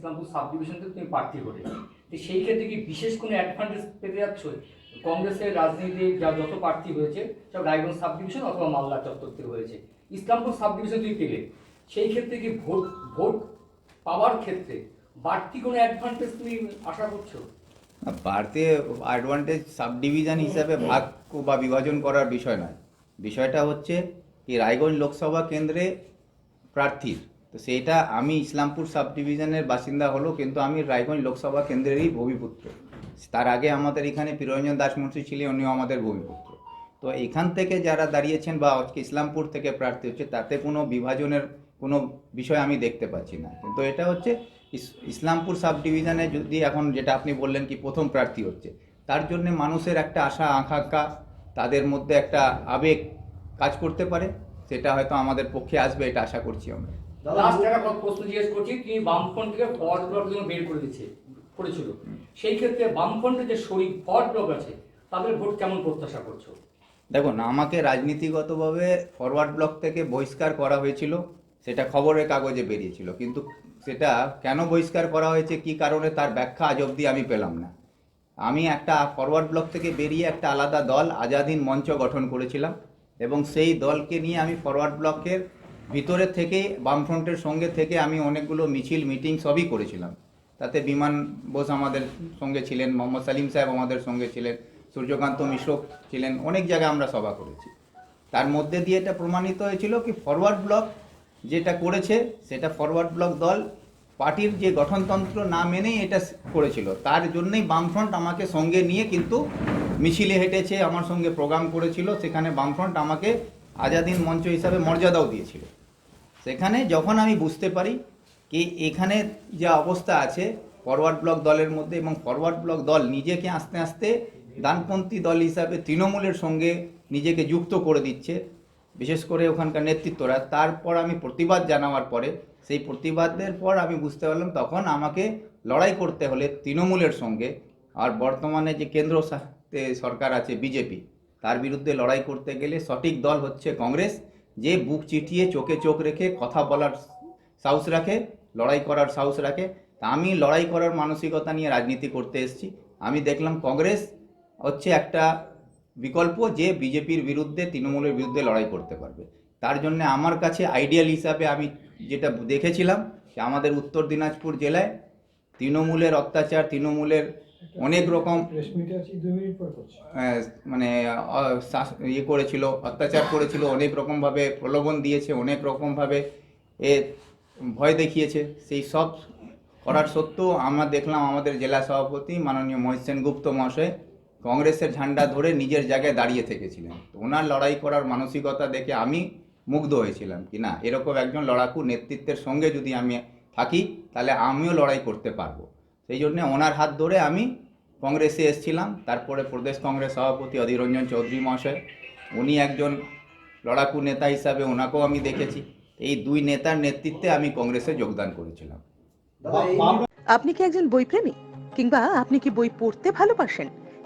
Islampur sub division থেকে তুমি প্রার্থী হলে। তো সেই ক্ষেত্রে কি বিশেষ কোনো অ্যাডভান্টেজ পেতে যাচ্ছ? কংগ্রেসের রাজনীতি যা যত প্রার্থী হয়েছে সব রায়গঞ্জ সাব ডিভিশন অথবা মালদা চত্বর থেকে হয়েছে। ইসলামপুর সাব ডিভিশন তুমি পেলে। সেই ক্ষেত্রে কি ভোট ভোট পাওয়ার ক্ষেত্রে বাড়তি কোনো অ্যাডভান্টেজ তুমি আশা করছ? বাড়তে অ্যাডভান্টেজ সাব ডিভিশন হিসাবে ভাগ বা বিভাজন করার বিষয় নয়। বিষয়টা হচ্ছে কি রায়গঞ্জ লোকসভা কেন্দ্রে প্রার্থীর তো সেইটা আমি ইসলামপুর সাব ডিভিশনের বাসিন্দা হলো, কিন্তু আমি রায়গঞ্জ লোকসভা কেন্দ্রেরই ভূমিপুত্র। তার আগে আমাদের এখানে প্রিয়রঞ্জন দাসমুন্সী ছিলেন, উনিও আমাদের ভূমিপুত্র। তো এখান থেকে যারা দাঁড়িয়েছেন বা আজকে ইসলামপুর থেকে প্রার্থী হচ্ছে, তাতে কোনো বিভাজনের কোনো বিষয় আমি দেখতে পাচ্ছি না। কিন্তু এটা হচ্ছে ইসলামপুর সাব ডিভিশনে যদি এখন যেটা আপনি বললেন কি প্রথম প্রার্থী হচ্ছে, তার জন্য মানুষের একটা আশা, আকাঙ্ক্ষা, তাদের মধ্যে একটা আবেগ কাজ করতে পারে, সেটা হয়তো আমাদের পক্ষে আসবে, এটা আশা করছি আমরা। লাস্ট একটা প্রশ্ন জিজ্ঞেস করছি তুমি বামফ্রন্ট থেকে ফরওয়ার্ড ব্লক জন্য বের করে দিচ্ছে করেছিল। সেই ক্ষেত্রে বামফ্রন্টের যে শরীর ফরওয়ার্ড ব্লক আছে তাদের ভোট কেমন প্রত্যাশা করছ? দেখুন আমাকে রাজনীতিগতভাবে ফরওয়ার্ড ব্লক থেকে বহিষ্কার করা হয়েছিল সেটা খবরের কাগজে বেরিয়েছিল কিন্তু সেটা কেন বহিষ্কার করা হয়েছে কি কারণে তার ব্যাখ্যা আজ অবধি আমি পেলাম না। আমি একটা ফরওয়ার্ড ব্লক থেকে বেরিয়ে একটা আলাদা দল আজাদিন মঞ্চ গঠন করেছিলাম এবং সেই দলকে নিয়ে আমি ফরওয়ার্ড ব্লকের ভিতরে থেকে, বামফ্রন্টের সঙ্গে থেকে আমি অনেকগুলো মিছিল, মিটিং সবই করেছিলাম। তাতে বিমান বোস আমাদের সঙ্গে ছিলেন, মোহাম্মদ সালিম সাহেব আমাদের সঙ্গে ছিলেন, সূর্যকান্ত মিশ্র ছিলেন, অনেক জায়গায় আমরা সভা করেছি। তার মধ্যে দিয়ে এটা প্রমাণিত হয়েছিল কি ফরওয়ার্ড ব্লক যেটা করেছে, সেটা ফরওয়ার্ড ব্লক দল পার্টির যে গঠনতন্ত্র না মেনেই এটা করেছিল। তার জন্যই বামফ্রন্ট আমাকে সঙ্গে নিয়ে কিন্তু মিছিলে হেঁটেছে, আমার সঙ্গে প্রোগ্রাম করেছিল। সেখানে বামফ্রন্ট আমাকে আজাদিন মঞ্চ হিসাবে মর্যাদাও দিয়েছিল। সেখানে যখন আমি বুঝতে পারি কি এখানে যে অবস্থা আছে ফরওয়ার্ড ব্লক দলের মধ্যে এবং ফরওয়ার্ড ব্লক দল নিজেকে আস্তে আস্তে ডানপন্থী দল হিসাবে তৃণমূলের সঙ্গে নিজেকে যুক্ত করে দিচ্ছে, বিশেষ করে ওখানকার নেতৃত্বরা। তারপর আমি প্রতিবাদ জানাবার পরে, সেই প্রতিবাদের পর আমি বুঝতে পারলাম তখন আমাকে লড়াই করতে হলে তৃণমূলের সঙ্গে আর বর্তমানে যে কেন্দ্র সরকার আছে, বিজেপি, তার বিরুদ্ধে লড়াই করতে গেলে সঠিক দল হচ্ছে কংগ্রেস। যে বুক চিটিয়ে চোখে চোখ রেখে কথা বলার সাহস রাখে, লড়াই করার সাহস রাখে, তা আমি লড়াই করার মানসিকতা নিয়ে রাজনীতি করতে এসেছি। আমি দেখলাম কংগ্রেস হচ্ছে একটা বিকল্প যে বিজেপির বিরুদ্ধে, তৃণমূলের বিরুদ্ধে লড়াই করতে পারবে। তার জন্য আমার কাছে আইডিয়াল হিসাবে আমি যেটা দেখেছিলাম, যে আমাদের উত্তর দিনাজপুর জেলায় তৃণমূলের অত্যাচার, তৃণমূলের অনেক রকম আহ, মানে ইয়ে করেছিল অত্যাচার করেছিল অনেক রকমভাবে প্রলোভন দিয়েছে অনেক রকমভাবে এ ভয় দেখিয়েছে। সেই সব করার সত্ত্বেও আমরা দেখলাম আমাদের জেলা সভাপতি মাননীয় মহেশ সেনগুপ্ত মহাশয় কংগ্রেসের ঝান্ডা ধরে নিজের জায়গায় দাঁড়িয়ে থেকেছিলেন। তো ওনার লড়াই করার মানসিকতা দেখে আমি মুগ্ধ হয়েছিলাম কি না? এরকম একজন লড়াকু নেতৃত্বের সঙ্গে যদি আমি থাকি তাহলে আমিও লড়াই করতে পারব। সেই জন্যে ওনার হাত ধরে আমি কংগ্রেসে এসেছিলাম। তারপরে প্রদেশ কংগ্রেস সভাপতি অধীর রঞ্জন চৌধুরী মহাশয়, উনি একজন লড়াকু নেতা হিসাবে ওনাকেও আমি দেখেছি। এই দুই নেতার নেতৃত্বে আমি কংগ্রেসে যোগদান করেছিলাম। আপনি কি একজন বই প্রেমী কিংবা আপনি কি বই পড়তে ভালোবাসেন?